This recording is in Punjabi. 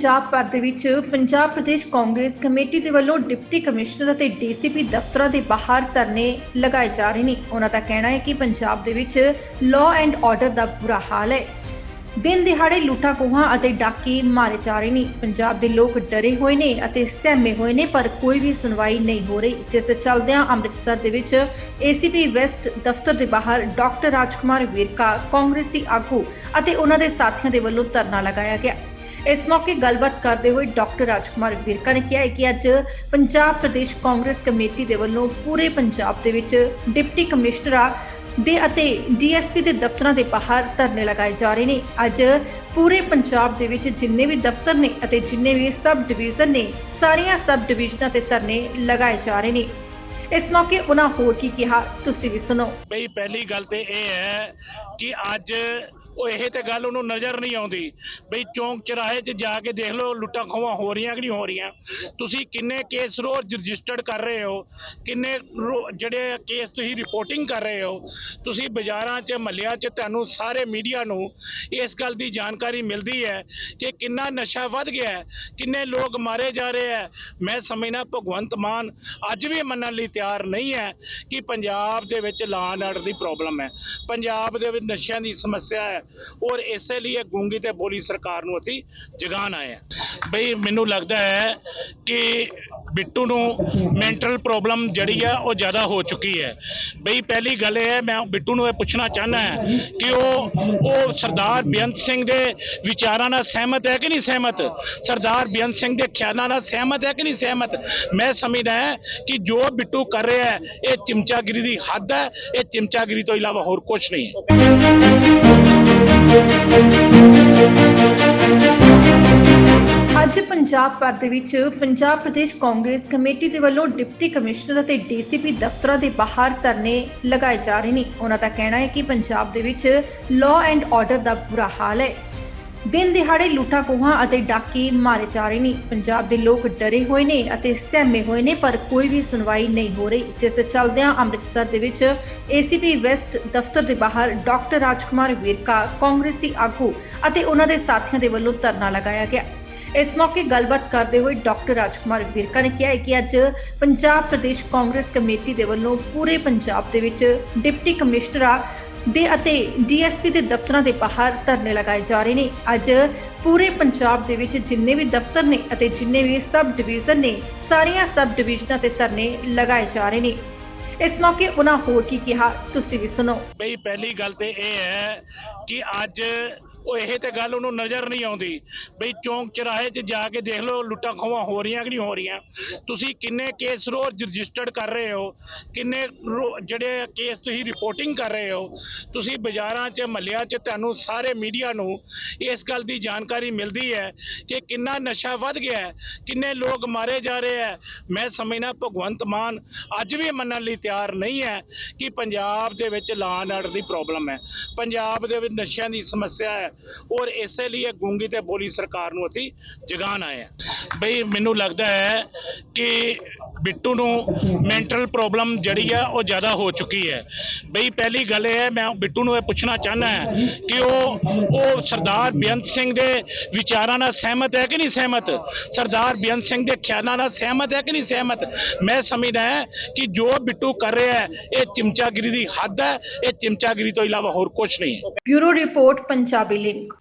ਪੰਜਾਬ ਭਰ ਦੇ ਵਿੱਚ ਪੰਜਾਬ ਪ੍ਰਦੇਸ਼ ਕਾਂਗਰਸ ਕਮੇਟੀ ਦੇ ਵੱਲੋਂ ਡਿਪਟੀ ਕਮਿਸ਼ਨਰ ਅਤੇ ਡੀਸੀਪੀ ਦਫ਼ਤਰਾਂ ਦੇ ਬਾਹਰ ਧਰਨੇ ਲਗਾਏ ਜਾ ਰਹੇ ਨੇ। ਉਹਨਾਂ ਦਾ ਕਹਿਣਾ ਹੈ ਕਿ ਪੰਜਾਬ ਦੇ ਵਿੱਚ ਲਾਅ ਐਂਡ ਆਰਡਰ ਦਾ ਬੁਰਾ ਹਾਲ ਹੈ। ਦਿਨ ਦਿਹਾੜੇ ਲੁੱਟਾਂ ਖੋਹਾਂ ਅਤੇ ਡਾਕੇ ਮਾਰੇ ਜਾ ਰਹੇ ਨੇ। ਪੰਜਾਬ ਦੇ ਲੋਕ ਡਰੇ ਹੋਏ ਨੇ ਅਤੇ ਸਹਿਮੇ ਹੋਏ ਨੇ, ਪਰ ਕੋਈ ਵੀ ਸੁਣਵਾਈ ਨਹੀਂ ਹੋ ਰਹੀ। ਜਿਸ ਦੇ ਚੱਲਦਿਆਂ ਅੰਮ੍ਰਿਤਸਰ ਦੇ ਵਿੱਚ ਏਸੀਪੀ ਵੈਸਟ ਦਫ਼ਤਰ ਦੇ ਬਾਹਰ ਡਾਕਟਰ ਰਾਜਕੁਮਾਰ ਵੇਰਕਾ ਕਾਂਗਰਸੀ ਆਗੂ ਅਤੇ ਉਹਨਾਂ ਦੇ ਸਾਥੀਆਂ ਦੇ ਵੱਲੋਂ ਧਰਨਾ ਲਗਾਇਆ ਗਿਆ। ਇਸ ਮੌਕੇ ਗੱਲਬਾਤ ਕਰਦੇ ਹੋਏ ਡਾਕਟਰ ਰਾਜਕੁਮਾਰ ਵਿਰਕਾ ਨੇ ਕਿਹਾ ਹੈ ਕਿ ਅੱਜ ਪੰਜਾਬ ਪ੍ਰਦੇਸ਼ ਕਾਂਗਰਸ ਕਮੇਟੀ ਦੇ ਵੱਲੋਂ ਪੂਰੇ ਪੰਜਾਬ ਦੇ ਵਿੱਚ ਡਿਪਟੀ ਕਮਿਸ਼ਨਰਾਂ ਦੇ ਅਤੇ ਡੀਐਸਪੀ ਦੇ ਦਫ਼ਤਰਾਂ ਦੇ ਬਾਹਰ ਧਰਨੇ ਲਗਾਏ ਜਾ ਰਹੇ ਨੇ। ਅੱਜ ਪੂਰੇ ਪੰਜਾਬ ਦੇ ਵਿੱਚ ਜਿੰਨੇ ਵੀ ਦਫ਼ਤਰ ਨੇ ਅਤੇ ਜਿੰਨੇ ਵੀ ਸਬ ਡਿਵੀਜ਼ਨ ਨੇ, ਸਾਰੀਆਂ ਸਬ ਡਿਵੀਜ਼ਨਾਂ ਤੇ ਧਰਨੇ ਲਗਾਏ ਜਾ ਰਹੇ ਨੇ। ਇਸ ਮੌਕੇ ਉਹਨਾਂ ਹੋਰ ਕੀ ਕਿਹਾ, ਤੁਸੀਂ ਵੀ ਸੁਣੋ। ਬਈ ਪਹਿਲੀ ਗੱਲ ਤੇ ਇਹ ਹੈ ਕਿ ਅੱਜ ਉਹ ਇਹ ਤੇ ਗੱਲ ਉਹਨੂੰ ਨਜ਼ਰ ਨਹੀਂ ਆਉਂਦੀ। ਬਈ ਚੌਂਕ ਚਰਾਹੇ 'ਚ ਜਾ ਕੇ ਦੇਖ ਲਓ, ਲੁੱਟਾਂ ਖੋਹਾਂ ਹੋ ਰਹੀਆਂ ਕਿ ਨਹੀਂ ਹੋ ਰਹੀਆਂ। ਤੁਸੀਂ ਕਿੰਨੇ ਕੇਸ ਰੋਜ਼ ਰਜਿਸਟਰਡ ਕਰ ਰਹੇ ਹੋ, ਕਿੰਨੇ ਰੋ- ਜਿਹੜੇ ਕੇਸ ਤੁਸੀਂ ਰਿਪੋਰਟਿੰਗ ਕਰ ਰਹੇ ਹੋ। ਤੁਸੀਂ ਬਾਜ਼ਾਰਾਂ 'ਚ, ਮਹੱਲਿਆਂ 'ਚ ਤੁਹਾਨੂੰ ਸਾਰੇ ਮੀਡੀਆ ਨੂੰ ਇਸ ਗੱਲ ਦੀ ਜਾਣਕਾਰੀ ਮਿਲਦੀ ਹੈ ਕਿ ਕਿੰਨਾ ਨਸ਼ਾ ਵੱਧ ਗਿਆ ਹੈ, ਕਿੰਨੇ ਲੋਕ ਮਾਰੇ ਜਾ ਰਹੇ ਹੈ। ਮੈਂ ਸਮਝਣਾ ਭਗਵੰਤ ਮਾਨ ਅੱਜ ਵੀ ਮੰਨਣ ਲਈ ਤਿਆਰ ਨਹੀਂ ਹੈ ਕਿ ਪੰਜਾਬ ਦੇ ਵਿੱਚ ਲਾਅ ਐਂਡ ਆਰਡਰ ਦੀ ਪ੍ਰੋਬਲਮ ਹੈ। ਪੰਜਾਬ ਦੇ ਵਿੱਚ ਨਸ਼ਿਆਂ ਦੀ ਸਮੱਸਿਆ ਹੈ। ਔਰ ਇਸੇ ਲਈ ਇਹ ਗੂੰਗੀ ਤੇ ਬੋਲੀ ਸਰਕਾਰ ਨੂੰ ਅਸੀਂ ਜਗਾਨ ਆਏ ਹਾਂ। ਬਈ ਮੈਨੂੰ ਲੱਗਦਾ ਹੈ ਕਿ ਬਿੱਟੂ ਨੂੰ ਮੈਂਟਲ ਪ੍ਰੋਬਲਮ ਜਿਹੜੀ ਆ ਉਹ ਜ਼ਿਆਦਾ ਹੋ ਚੁੱਕੀ ਹੈ। ਬਈ ਪਹਿਲੀ ਗੱਲ ਇਹ ਹੈ, ਮੈਂ ਬਿੱਟੂ ਨੂੰ ਇਹ ਪੁੱਛਣਾ ਚਾਹੁੰਦਾ ਹਾਂ ਕਿ ਉਹ ਉਹ ਸਰਦਾਰ ਬੇਅੰਤ ਸਿੰਘ ਦੇ ਵਿਚਾਰਾਂ ਨਾਲ ਸਹਿਮਤ ਹੈ ਕਿ ਨਹੀਂ ਸਹਿਮਤ? ਸਰਦਾਰ ਬੇਅੰਤ ਸਿੰਘ ਦੇ ਖਿਆਲਾਂ ਨਾਲ ਸਹਿਮਤ ਹੈ ਕਿ ਨਹੀਂ ਸਹਿਮਤ? ਮੈਂ ਸਮਝਦਾ ਹੈ ਕਿ ਜੋ ਬਿੱਟੂ ਕਰ ਰਿਹਾ ਹੈ, ਇਹ ਚਿਮਚਾਗਿਰੀ ਦੀ ਹੱਦ ਹੈ, ਇਹ ਚਿਮਚਾਗਿਰੀ ਤੋਂ ਇਲਾਵਾ ਹੋਰ ਕੁਝ ਨਹੀਂ ਹੈ। ਅੱਜ ਪੰਜਾਬ ਭਰ ਦੇ ਵਿੱਚ ਪੰਜਾਬ ਪ੍ਰਦੇਸ਼ ਕਾਂਗਰਸ ਕਮੇਟੀ ਦੇ ਵੱਲੋਂ ਡਿਪਟੀ ਕਮਿਸ਼ਨਰ ਅਤੇ ਡੀਸੀਪੀ ਦਫ਼ਤਰਾਂ ਦੇ ਬਾਹਰ ਧਰਨੇ ਲਗਾਏ ਜਾ ਰਹੇ ਨੇ। ਉਹਨਾਂ ਦਾ ਕਹਿਣਾ ਹੈ ਕਿ ਪੰਜਾਬ ਦੇ ਵਿੱਚ ਲਾਅ ਐਂਡ ਆਰਡਰ ਦਾ ਬੁਰਾ ਹਾਲ ਹੈ। ਦਿਨ ਦਿਹਾੜੇ ਲੁੱਟਾਂ ਖੋਹਾਂ ਅਤੇ ਡਾਕੇ ਮਾਰੇ ਜਾ ਰਹੇ ਨੇ। ਪੰਜਾਬ ਦੇ ਲੋਕ ਡਰੇ ਹੋਏ ਨੇ ਅਤੇ ਸਹਿਮੇ ਹੋਏ ਨੇ, ਪਰ ਕੋਈ ਵੀ ਸੁਣਵਾਈ ਨਹੀਂ ਹੋ ਰਹੀ। ਜਿਸ ਦੇ ਚੱਲਦਿਆਂ ਅੰਮ੍ਰਿਤਸਰ ਦੇ ਵਿੱਚ ਏਸੀਪੀ ਵੈਸਟ ਦਫ਼ਤਰ ਦੇ ਬਾਹਰ ਡਾਕਟਰ ਰਾਜਕੁਮਾਰ ਵੇਰਕਾ, ਕਾਂਗਰਸੀ ਆਗੂ ਅਤੇ ਉਹਨਾਂ ਦੇ ਸਾਥੀਆਂ ਦੇ ਵੱਲੋਂ ਧਰਨਾ ਲਗਾਇਆ ਗਿਆ। ਇਸ ਮੌਕੇ ਗੱਲਬਾਤ ਕਰਦੇ ਹੋਏ ਡਾਕਟਰ ਰਾਜਕੁਮਾਰ ਵਿਰਕਾ ਨੇ ਕਿਹਾ ਕਿ ਅੱਜ ਪੰਜਾਬ ਪ੍ਰਦੇਸ਼ ਕਾਂਗਰਸ ਕਮੇਟੀ ਦੇ ਵੱਲੋਂ ਪੂਰੇ ਪੰਜਾਬ ਦੇ ਵਿੱਚ ਡਿਪਟੀ ਕਮਿਸ਼ਨਰਾਂ ਦੇ ਅਤੇ ਡੀਐਸਪੀ ਦੇ ਦਫ਼ਤਰਾਂ ਦੇ ਬਾਹਰ ਧਰਨੇ ਲਗਾਏ ਜਾ ਰਹੇ ਨੇ। ਅੱਜ ਪੂਰੇ ਪੰਜਾਬ ਦੇ ਵਿੱਚ ਜਿੰਨੇ ਵੀ ਦਫ਼ਤਰ ਨੇ ਅਤੇ ਜਿੰਨੇ ਵੀ ਸਬ ਡਿਵੀਜ਼ਨ ਨੇ, ਸਾਰੀਆਂ ਸਬ ਡਿਵੀਜ਼ਨਾਂ ਤੇ ਧਰਨੇ ਲਗਾਏ ਜਾ ਰਹੇ ਨੇ। ਇਸ ਮੌਕੇ ਉਹਨਾਂ ਹੋਰ ਕੀ ਕਿਹਾ, ਤੁਸੀਂ ਵੀ ਸੁਣੋ। ਬਈ ਪਹਿਲੀ ਗੱਲ ਤੇ ਇਹ ਹੈ ਕਿ ਅੱਜ ਉਹ ਇਹ ਤੇ ਗੱਲ ਉਹਨੂੰ ਨਜ਼ਰ ਨਹੀਂ ਆਉਂਦੀ। ਬਈ ਚੌਂਕ ਚਰਾਹੇ 'ਚ ਜਾ ਕੇ ਦੇਖ ਲਓ, ਲੁੱਟਾਂ ਖੋਹਾਂ ਹੋ ਰਹੀਆਂ ਕਿ ਨਹੀਂ ਹੋ ਰਹੀਆਂ? ਤੁਸੀਂ ਕਿੰਨੇ ਕੇਸ ਰੋਜ਼ ਰਜਿਸਟਰਡ ਕਰ ਰਹੇ ਹੋ? ਕਿੰਨੇ ਰੋ- ਜਿਹੜੇ ਕੇਸ ਤੁਸੀਂ ਰਿਪੋਰਟਿੰਗ ਕਰ ਰਹੇ ਹੋ? ਤੁਸੀਂ ਬਾਜ਼ਾਰਾਂ 'ਚ, ਮਹੱਲਿਆਂ 'ਚ ਤੁਹਾਨੂੰ ਸਾਰੇ ਮੀਡੀਆ ਨੂੰ ਇਸ ਗੱਲ ਦੀ ਜਾਣਕਾਰੀ ਮਿਲਦੀ ਹੈ ਕਿ ਕਿੰਨਾ ਨਸ਼ਾ ਵੱਧ ਗਿਆ ਹੈ, ਕਿੰਨੇ ਲੋਕ ਮਾਰੇ ਜਾ ਰਹੇ ਹੈ। ਮੈਂ ਸਮਝਣਾ ਭਗਵੰਤ ਮਾਨ ਅੱਜ ਵੀ ਮੰਨਣ ਲਈ ਤਿਆਰ ਨਹੀਂ ਹੈ ਕਿ ਪੰਜਾਬ ਦੇ ਵਿੱਚ ਲਾਅ ਐਂਡ ਆਰਡਰ ਦੀ ਪ੍ਰੋਬਲਮ ਹੈ। ਪੰਜਾਬ ਦੇ ਵਿੱਚ ਨਸ਼ਿਆਂ ਦੀ ਸਮੱਸਿਆ ਹੈ। ਔਰ ਇਸੇ ਲਈ ਇਹ ਗੂੰਗੀ ਤੇ ਬੋਲੀ ਸਰਕਾਰ ਨੂੰ ਅਸੀਂ ਜਗਾਨ ਆਏ ਹਾਂ। ਬਈ ਮੈਨੂੰ ਲੱਗਦਾ ਹੈ ਕਿ ਬਿੱਟੂ ਨੂੰ ਮੈਂਟਲ ਪ੍ਰੋਬਲਮ ਜਿਹੜੀ ਹੈ ਉਹ ਜ਼ਿਆਦਾ ਹੋ ਚੁੱਕੀ ਹੈ। ਬਈ ਪਹਿਲੀ ਗੱਲ ਇਹ ਹੈ, ਮੈਂ ਬਿੱਟੂ ਨੂੰ ਇਹ ਪੁੱਛਣਾ ਚਾਹੁੰਦਾ ਹਾਂ ਕਿ ਉਹ ਉਹ ਸਰਦਾਰ ਬੇਅੰਤ ਸਿੰਘ ਦੇ ਵਿਚਾਰਾਂ ਨਾਲ ਸਹਿਮਤ ਹੈ ਕਿ ਨਹੀਂ ਸਹਿਮਤ? ਸਰਦਾਰ ਬੇਅੰਤ ਸਿੰਘ ਦੇ ਖਿਆਲਾਂ ਨਾਲ ਸਹਿਮਤ ਹੈ ਕਿ ਨਹੀਂ ਸਹਿਮਤ? ਮੈਂ ਸਮਝਦਾ ਹੈ ਕਿ ਜੋ ਬਿੱਟੂ ਕਰ ਰਿਹਾ ਹੈ, ਇਹ ਚਿਮਚਾਗਿਰੀ ਦੀ ਹੱਦ ਹੈ, ਇਹ ਚਿਮਚਾਗਿਰੀ ਤੋਂ ਇਲਾਵਾ ਹੋਰ ਕੁਝ ਨਹੀਂ ਹੈ। Bureau report, Punjabi link